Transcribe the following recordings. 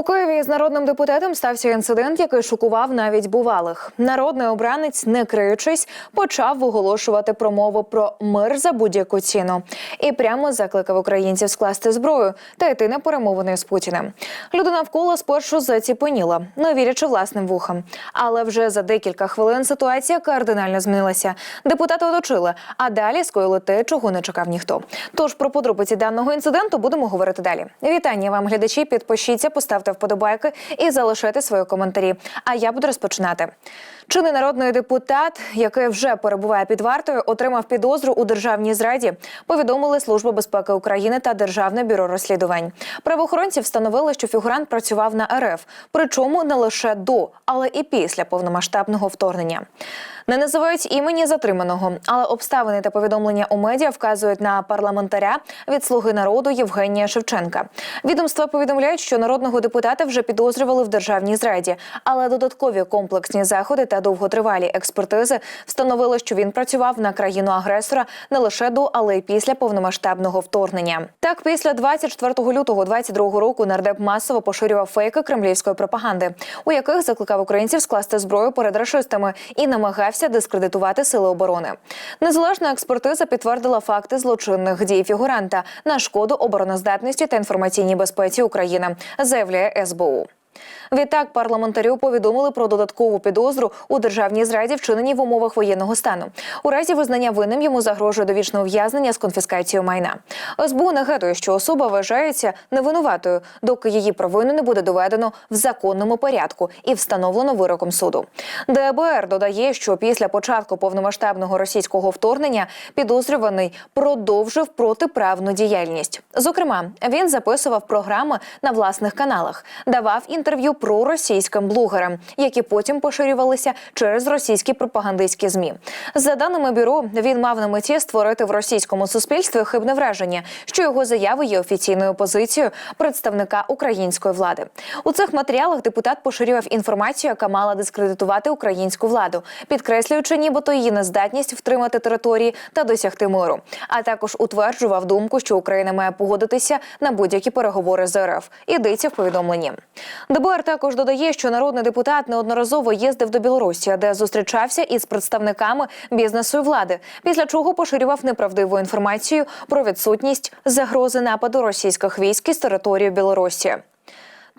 У Києві з народним депутатом стався інцидент, який шокував навіть бувалих. Народний обранець, не криючись, почав виголошувати промову про мир за будь-яку ціну і прямо закликав українців скласти зброю та йти на перемовини з Путіним. Люди навколо спершу заціпеніла, не вірячи власним вухам. Але вже за декілька хвилин ситуація кардинально змінилася. Депутати оточили, а далі скоїли те, чого не чекав ніхто. Тож про подробиці даного інциденту будемо говорити далі. Вітання вам, глядачі. Підпишіться, поставте вподобайки і залишайте свої коментарі. А я буду розпочинати. Чинний народний депутат, який вже перебуває під вартою, отримав підозру у державній зраді. Повідомили Служба безпеки України та Державне бюро розслідувань. Правоохоронці встановили, що фігурант працював на РФ, причому не лише до, але і після повномасштабного вторгнення. Не називають імені затриманого, але обставини та повідомлення у медіа вказують на парламентаря від слуги народу Євгенія Шевченка. Відомства повідомляють, що народного депутата вже підозрювали в державній зраді, але додаткові комплексні заходи та довготривалі експертизи встановили, що він працював на країну агресора не лише до, але й після повномасштабного вторгнення. Так, після 24 лютого 22 року нардеп масово поширював фейки кремлівської пропаганди, у яких закликав українців скласти зброю перед рашистами і намагався дискредитувати сили оборони. Незалежна експертиза підтвердила факти злочинних дій фігуранта на шкоду обороноздатності та інформаційній безпеці України, заявляє СБУ. Відтак парламентарю повідомили про додаткову підозру у державній зраді, вчиненій в умовах воєнного стану. У разі визнання винним йому загрожує довічне ув'язнення з конфіскацією майна. СБУ нагадує, що особа вважається невинуватою, доки її провину не буде доведено в законному порядку і встановлено вироком суду. ДБР додає, що після початку повномасштабного російського вторгнення підозрюваний продовжив протиправну діяльність. Зокрема, він записував програми на власних каналах, давав інтерв'ю про російським блогерам, які потім поширювалися через російські пропагандистські змі. За даними бюро, він мав на меті створити в російському суспільстві хибне враження, що його заяви є офіційною позицією представника української влади. У цих матеріалах депутат поширював інформацію, яка мала дискредитувати українську владу, підкреслюючи, нібито її нездатність втримати території та досягти миру. А також утверджував думку, що Україна має погодитися на будь-які переговори з РФ. Ідеться в повідомленні. ДБР також додає, що народний депутат неодноразово їздив до Білорусі, де зустрічався із представниками бізнесу і влади, після чого поширював неправдиву інформацію про відсутність загрози нападу російських військ із території Білорусі.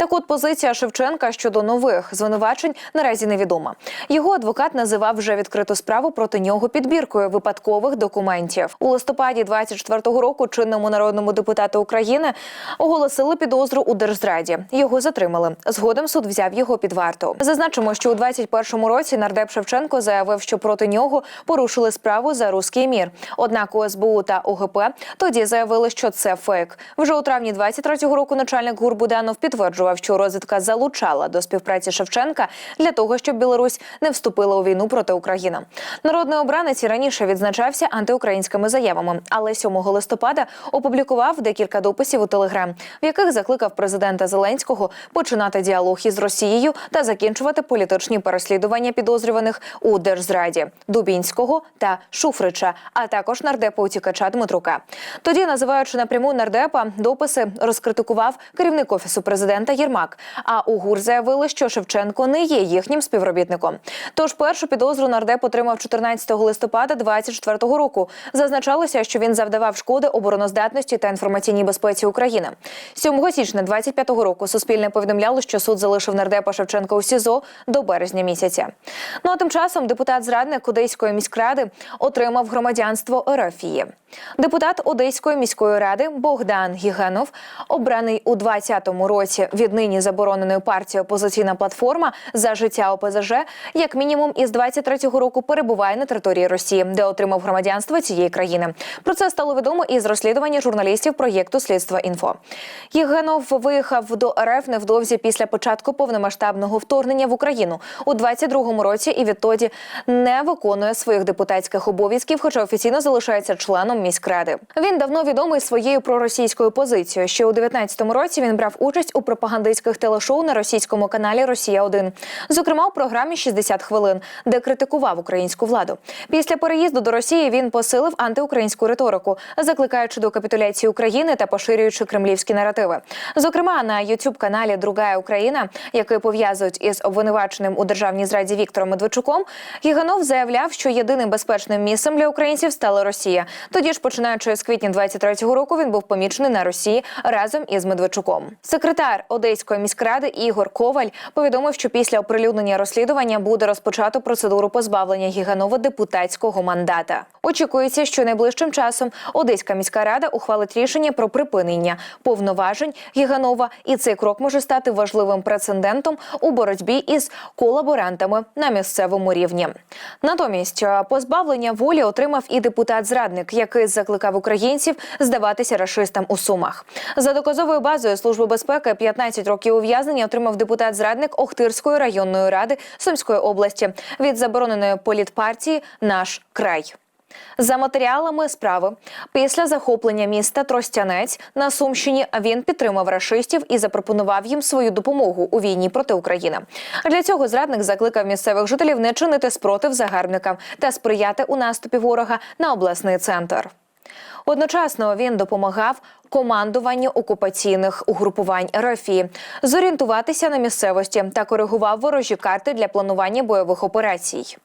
Так от позиція Шевченка щодо нових звинувачень наразі невідома. Його адвокат називав вже відкриту справу проти нього підбіркою випадкових документів. У листопаді 24-го року чинному народному депутату України оголосили підозру у держзраді. Його затримали. Згодом суд взяв його під варту. Зазначимо, що у 21-му році нардеп Шевченко заявив, що проти нього порушили справу за руський мір. Однак у СБУ та ОГП тоді заявили, що це фейк. Вже у травні 23-го року начальник ГУР Буданов підтверджував, що розвідка залучала до співпраці Шевченка для того, щоб Білорусь не вступила у війну проти України. Народний обранець і раніше відзначався антиукраїнськими заявами, але 7 листопада опублікував декілька дописів у Телеграм, в яких закликав президента Зеленського починати діалог із Росією та закінчувати політичні переслідування підозрюваних у держзраді Дубінського та Шуфрича, а також нардепа утікача Дмитрука. Тоді, називаючи напряму нардепа, дописи розкритикував керівник офісу президента Єрмак. А у ГУР заявили, що Шевченко не є їхнім співробітником. Тож першу підозру нардеп отримав 14 листопада 24 року. Зазначалося, що він завдавав шкоди обороноздатності та інформаційній безпеці України. 7 січня 25 року Суспільне повідомляло, що суд залишив нардепа Шевченка у СІЗО до березня місяця. Ну а тим часом депутат зрадник Одеської міськради отримав громадянство Ерефії. Депутат Одеської міської ради Богдан Гігенов, обраний у 2020 році віднині забороненою партією опозиційна платформа за життя ОПЗЖ, як мінімум із 23-го року перебуває на території Росії, де отримав громадянство цієї країни. Про це стало відомо із розслідування журналістів проєкту Слідства інфо. Євгенов виїхав до РФ невдовзі після початку повномасштабного вторгнення в Україну у 22-му році і відтоді не виконує своїх депутатських обов'язків, хоча офіційно залишається членом міськради. Він давно відомий своєю проросійською позицією. Ще у 19-му році він брав участь у пропаганді пропагандистських телешоу на російському каналі Росія 1 Зокрема, у програмі «60 хвилин, де критикував українську владу. Після переїзду до Росії він посилив антиукраїнську риторику, закликаючи до капітуляції України та поширюючи кремлівські наративи. Зокрема, на youtube каналі Другая Україна, який пов'язують із обвинуваченим у державній зраді Віктором Медведчуком, Гіганов заявляв, що єдиним безпечним місцем для українців стала Росія. Тоді ж, починаючи з квітня 23-го року, він був помічений на Росії разом із Медведчуком. Секретар Одеської міськради Ігор Коваль повідомив, що після оприлюднення розслідування буде розпочато процедуру позбавлення Гіганова депутатського мандата. Очікується, що найближчим часом Одеська міська рада ухвалить рішення про припинення повноважень Гіганова, і цей крок може стати важливим прецедентом у боротьбі із колаборантами на місцевому рівні. Натомість е, позбавлення волі отримав і депутат-зрадник, який закликав українців здаватися рашистам у сумах. За доказовою базою служби безпеки 15 років ув'язнення отримав депутат-зрадник Охтирської районної ради Сумської області від забороненої політпартії Наш край. За матеріалами справи, після захоплення міста Тростянець на Сумщині він підтримав рашистів і запропонував їм свою допомогу у війні проти України. Для цього зрадник закликав місцевих жителів не чинити спротив загарбникам та сприяти у наступі ворога на обласний центр. Одночасно він допомагав командуванню окупаційних угрупувань РФІ зорієнтуватися на місцевості та коригував ворожі карти для планування бойових операцій.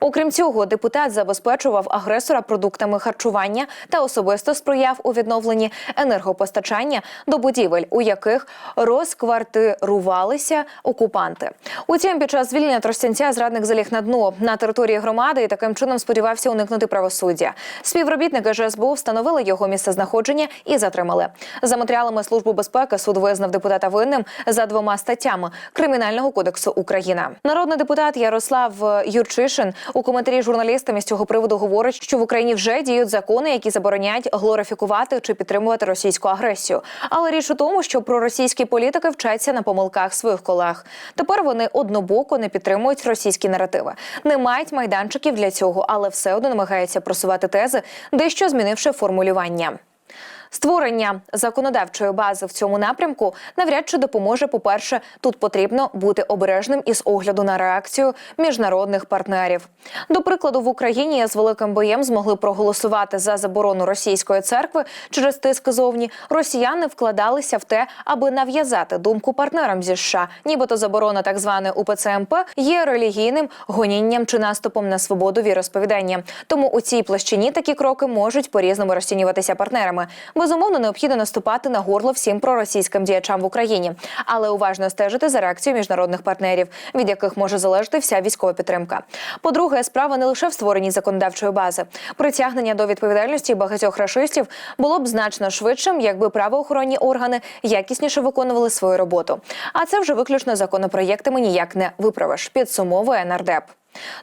Окрім цього, депутат забезпечував агресора продуктами харчування та особисто сприяв у відновленні енергопостачання до будівель, у яких розквартирувалися окупанти. Утім, під час звільнення Тростянця зрадник заліг на дно на території громади і таким чином сподівався уникнути правосуддя. Співробітники ЖСБУ встановили його місцезнаходження і затримали. За матеріалами служби безпеки суд визнав депутата винним за двома статтями Кримінального кодексу України. Народний депутат Ярослав Юрчишин у коментарі журналістам із цього приводу говорить, що в Україні вже діють закони, які забороняють глорифікувати чи підтримувати російську агресію. Але річ у тому, що проросійські політики вчаться на помилках своїх колег. Тепер вони однобоко не підтримують російські наративи, не мають майданчиків для цього, але все одно намагаються просувати тези, дещо змінивши формулювання. Створення законодавчої бази в цьому напрямку навряд чи допоможе. По перше, тут потрібно бути обережним із огляду на реакцію міжнародних партнерів. До прикладу, в Україні з великим боєм змогли проголосувати за заборону російської церкви через тиск зовні. Росіяни вкладалися в те, аби нав'язати думку партнерам зі США, нібито заборона так зване УПЦ МП є релігійним гонінням чи наступом на свободу віросповідання. Тому у цій площині такі кроки можуть по-різному розцінюватися партнерами. Безумовно, необхідно наступати на горло всім проросійським діячам в Україні, але уважно стежити за реакцією міжнародних партнерів, від яких може залежати вся військова підтримка. По-друге, справа не лише в створенні законодавчої бази. Притягнення до відповідальності багатьох рашистів було б значно швидшим, якби правоохоронні органи якісніше виконували свою роботу. А це вже виключно законопроєктами ніяк не виправиш. Підсумовує нардеп.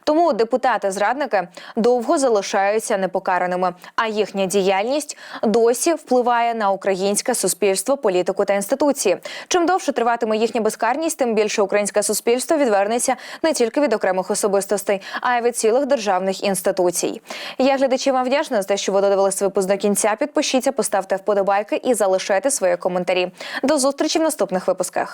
Тому депутати-зрадники довго залишаються непокараними, а їхня діяльність досі впливає на українське суспільство, політику та інституції. Чим довше триватиме їхня безкарність, тим більше українське суспільство відвернеться не тільки від окремих особистостей, а й від цілих державних інституцій. Я глядачі вам вдячна за те, що ви додивилися випуск до кінця. Підпишіться, поставте вподобайки і залишайте свої коментарі. До зустрічі в наступних випусках.